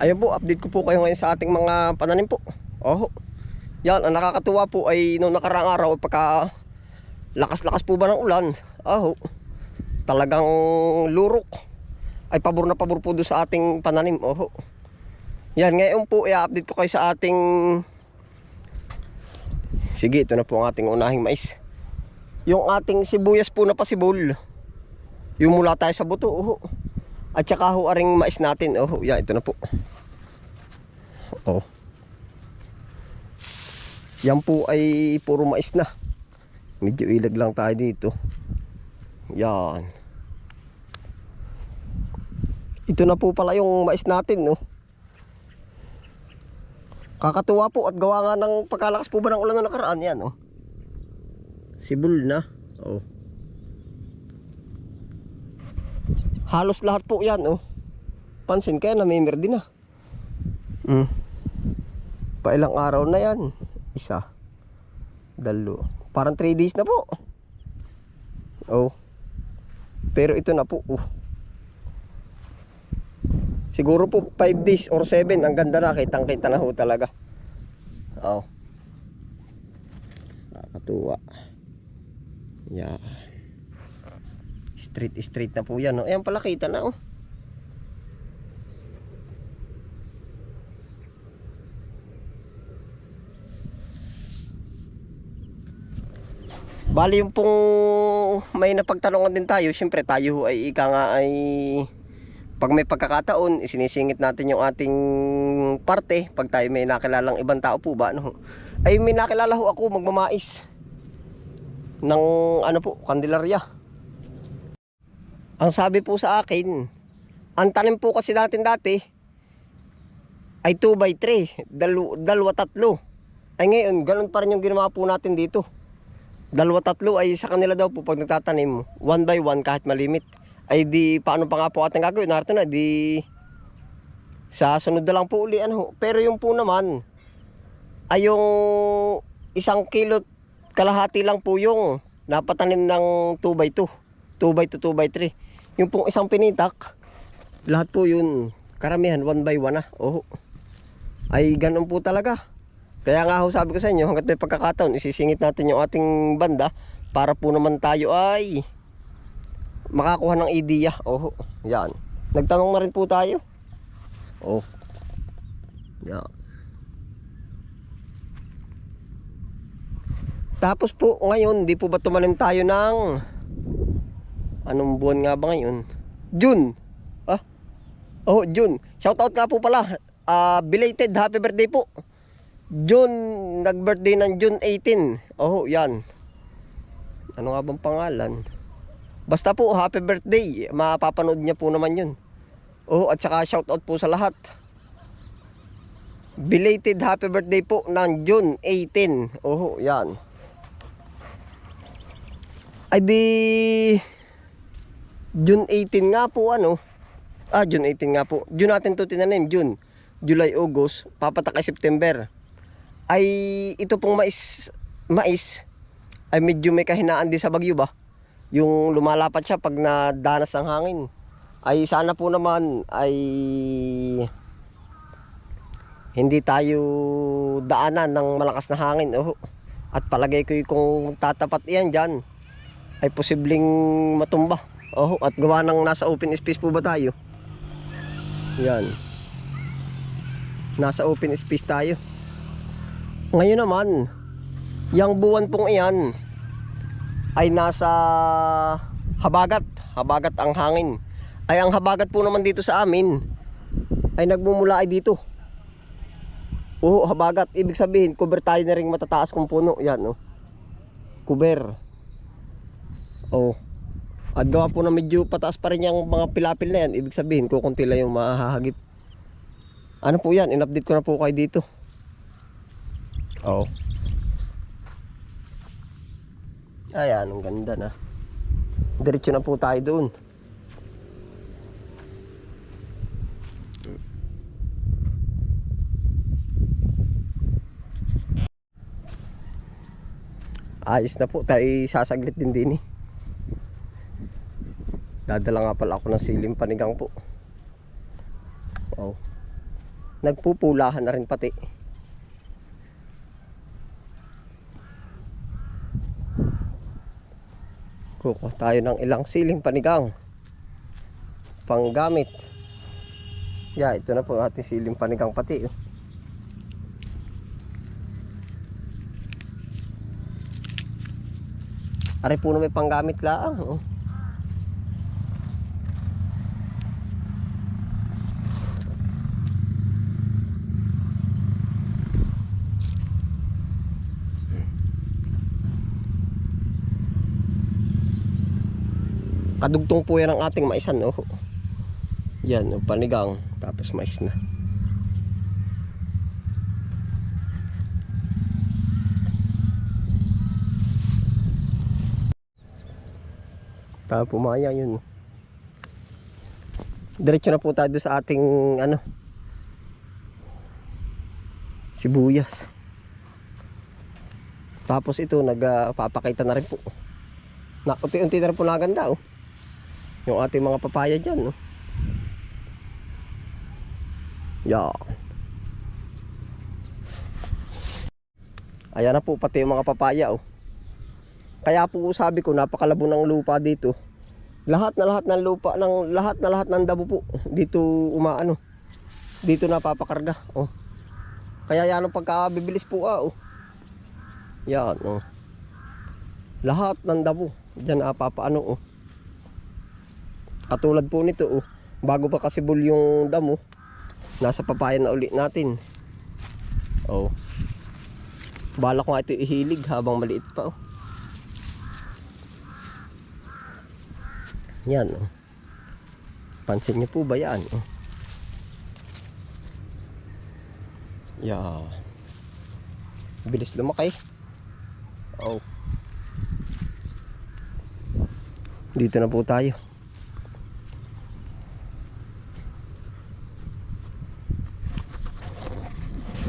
Ayun po, update ko po kayo ngayon sa ating mga pananim po. Oh. Yan, ang nakakatuwa po ay noong nakaraang araw pagka lakas-lakas po ba ng ulan. Oh. Talagang lurok. Ay pabor na pabor po doon sa ating pananim. Oh. Yan, ngayon po i-update ko kayo sa ating Sige, ito na po ang ating unahing mais. Yung ating sibuyas po na pasibol. Yung mula tayo sa buto. Oh. At saka ho aring mais natin. Oh, yan, ito na po. Oh. Yan po ay puro mais na. Medyo ilag lang tayo dito. Yan. Ito na po pala yung mais natin, no. Kakatuwa po at gawa nga ng pagkalakas po ba ng ulan na nakaraan yan, oh. Sibul na. Oh. Halos lahat po yan, oh. Pansin kaya namimir din na. Mm. Pa ilang araw na yan. Isa. Dalo. Parang 3 days na po. Oh. Pero ito na po. Oh. Siguro po 5 days or 7. Ang ganda na. Kitang kita na ho talaga. Oh. Nakakatuwa. Yeah. Straight straight na po yan. Oh. Ayan pala kita na oh. Bali yung pong may napagtanungan din tayo, syempre tayo ay ika nga ay pag may pagkakataon, isinisingit natin yung ating parte pag tayo may nakilalang ibang tao po ba no? Ay may nakilala ho ako magmamais ng ano po, Candelaria. Ang sabi po sa akin, ang tanim po kasi natin dati ay 2 by 3, dalawa, dalawa tatlo. Ay ngayon, ganun pa rin yung ginawa po natin dito dalawa tatlo ay sa kanila daw po pag nagtatanim one by one kahit malimit. Ay di paano pa nga po ating gagawin? Narito na di sa sunod na lang po uli ano. Pero yung po naman ay yung isang kilo kalahati lang po yung napatanim ng 2 by 2 2 by 2 2 by 3 yung pong isang pinitak lahat po yun karamihan 1 by 1 na. Oh ay ganun po talaga kaya nga ho sabi ko sa inyo, hanggat may pagkakataon, isisingit natin yung ating banda para po naman tayo ay makakuha ng idea. Oh, yan. Nagtanong na rin po tayo. Oh. Yan. Tapos po ngayon, di po ba tumalim tayo ng anong buwan nga ba ngayon? June. Ah? Oh, June. Shoutout nga po pala. Ah, belated happy birthday po. June, nag-birthday ng June 18. Oh, yan. Ano nga bang pangalan? Basta po, happy birthday. Mapapanood niya po naman yun. Oh, at saka shoutout po sa lahat. Belated happy birthday po ng June 18. Oh, yan. Ay di June 18 nga po ano. Ah, June 18 nga po. June natin to tinanim, June. July, August, papatak ay September ay ito pong mais mais ay medyo may kahinaan din sa bagyo ba? Yung lumalapat siya pag nadanas ng hangin. Ay sana po naman ay hindi tayo daanan ng malakas na hangin oh. at palagay ko kung tatapat iyan dyan ay posibleng matumba oh, at gawa ng nasa open space po ba tayo? Yan. Nasa open space tayo ngayon naman, yung buwan pong iyan ay nasa habagat. Habagat ang hangin. Ay ang habagat po naman dito sa amin ay nagmumula ay dito. Oo, habagat. Ibig sabihin, cover tayo na rin matataas kong puno. Yan, oh. Cover. Oh. At gawa po na medyo pataas pa rin yung mga pilapil na yan. Ibig sabihin, kukunti lang yung mahahagip. Ano po yan? In-update ko na po kayo dito. Oo. Ayan, ang ganda na. Diretso na po tayo doon. Ayos na po, tayo sasaglit din din eh. Dadala nga pala ako ng silim panigang po. Wow. Nagpupulahan na rin pati. Kukuha tayo ng ilang siling panigang. Panggamit. Yeah, ito na po ating siling panigang pati. oh. Aray po na may panggamit laang. Oh. Kadugtong po yan ang ating maisan. Oh. Yan, oh, panigang. Tapos mais na. Tapos pumaya yun. Diretso na po tayo sa ating ano sibuyas. Tapos ito nagpapakita na rin po. Na unti-unti na rin po naganda oh. Yung ating mga papaya diyan oh. Yeah. Ayan na po pati yung mga papaya oh. Kaya po sabi ko napakalabo ng lupa dito. Lahat na lahat ng lupa ng lahat na lahat ng dabo po dito umaano. Dito napapakarga. Oh. Kaya yan ang pagkabibilis po ah. Oh. Yan oh. Lahat ng dabo diyan napapaano oh. Katulad po nito oh. Bago pa kasi bul yung damo, nasa papaya na uli natin. Oh. Balak ko nga ito ihilig habang maliit pa oh. Yan oh. Pansin niyo po ba yan? Oh. Yeah. Bilis lumaki. Oh. Dito na po tayo.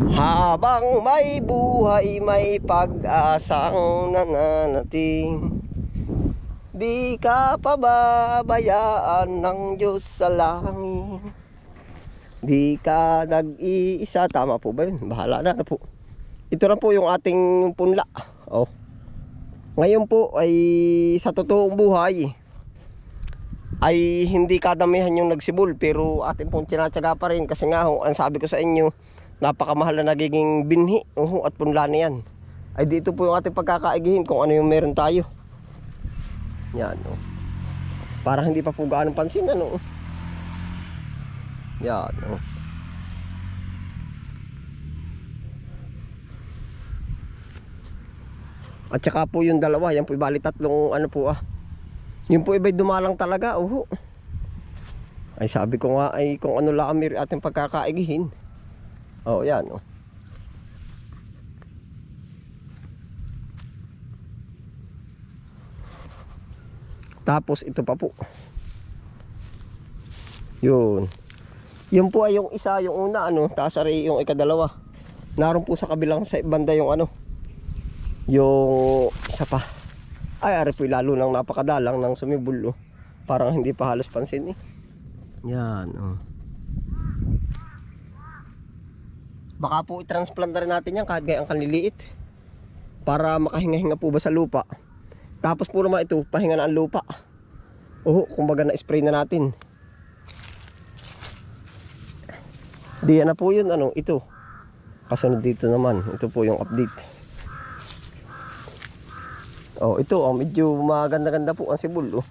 Habang may buhay, may pag-asang nananating. Di ka pababayaan ng Diyos sa langit. Di ka nag-iisa. Tama po ba yun? Bahala na, na po. Ito na po yung ating punla. Oh. Ngayon po ay sa totoong buhay ay hindi kadamihan yung nagsibol pero atin pong tinatsaga pa rin. Kasi nga ho, ang sabi ko sa inyo napakamahal na nagiging binhi. Uho, at punla na yan. Ay dito po yung ating pagkakaigihin kung ano yung meron tayo. Yan o para hindi pa po gaano pansin ano yan o at saka po yung dalawa yan po bali tatlong ano po ah. Yung po iba'y dumalang talaga uho. Ay sabi ko nga ay kung ano lang ang ating pagkakaigihin Oh, yan oh. Tapos ito pa po. Yun. Yun po ay yung isa, yung una ano, taas ari yung ikadalawa. Naroon po sa kabilang sa banda yung ano. Yung isa pa. Ay, ari po lalo nang napakadalang ng sumibol oh. Parang hindi pa halos pansin eh. Yan oh. Baka po i-transplant na rin natin yan kahit gayang kanliliit. Para makahinga-hinga po ba sa lupa. Tapos po naman ito, pahinga na ang lupa. Oo, kumbaga na-spray na natin. Di yan na po yun, ano, ito. Kasunod dito naman, ito po yung update. Oh, ito, oh, medyo maganda-ganda po ang sibol, oh.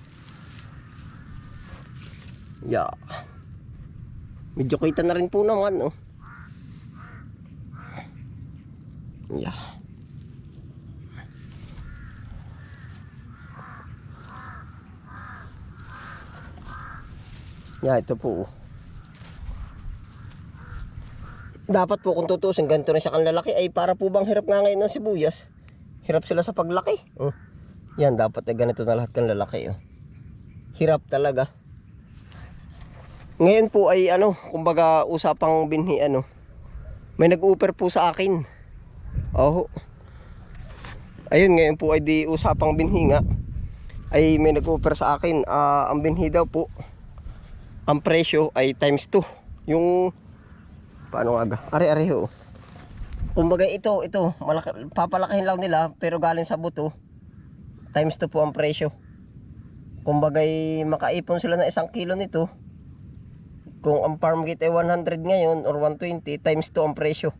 Yeah. Medyo kita na rin po naman, oh. Yeah. Yeah, ito po. Dapat po kung tutusin, ganito na siya kanlalaki ay para po bang hirap nga ngayon ng sibuyas. Hirap sila sa paglaki. Oh. Yan, dapat ay ganito na lahat kan lalaki. Oh. Hirap talaga. Ngayon po ay ano, kumbaga usapang binhi ano. May nag-offer po sa akin. Oh. Ayun ngayon po ay di usapang binhi nga. Ay may nag-offer sa akin. Ah, ang binhi daw po ang presyo ay times 2. Yung Paano nga ga? Are-are ho. Kumbaga ito, ito, papalakihin lang nila pero galing sa buto. Times 2 po ang presyo. Kumbaga makaipon sila ng isang kilo nito. Kung ang farm gate ay 100 ngayon or 120 times 2 ang presyo.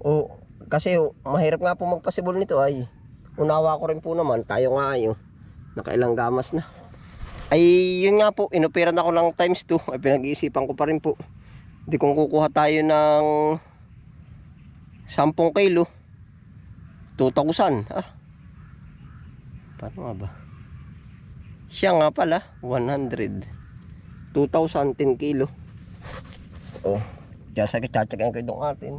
O kasi ho, mahirap nga po magpasibol nito ay unawa ko rin po naman tayo nga ayo nakailang gamas na ay yun nga po inoperan ako ng times 2 ay pinag-iisipan ko pa rin po. Hindi kung kukuha tayo ng 10 kilo. 2,000 ah. Paano nga ba? Siya nga pala 100 2,000 10 kilo. Oh kaya sa kitsatsagayan ko itong atin.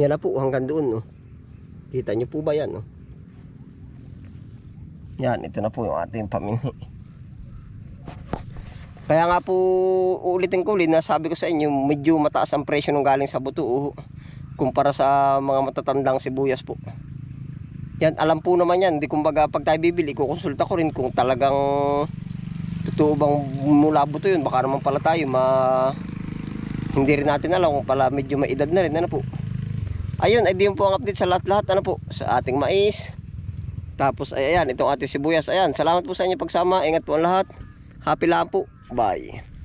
Yan na po hanggang doon no? Kita nyo po ba yan no yan ito na po yung ating paminhi kaya nga po uulitin ko ulit na sabi ko sa inyo medyo mataas ang presyo nung galing sa buto oh, kumpara sa mga matatandang sibuyas po. Yan alam po naman yan, di kumbaga pag tayo bibili kukonsulta ko rin kung talagang totoo bang mula buto yun baka naman pala tayo ma hindi rin natin alam kung pala medyo may edad na rin ano po. Ayun, ay di po ang update sa lahat-lahat ano po sa ating mais. Tapos ay, ayan, itong ating sibuyas. Ayan, salamat po sa inyo pagsama. Ingat po ang lahat. Happy lang po. Bye.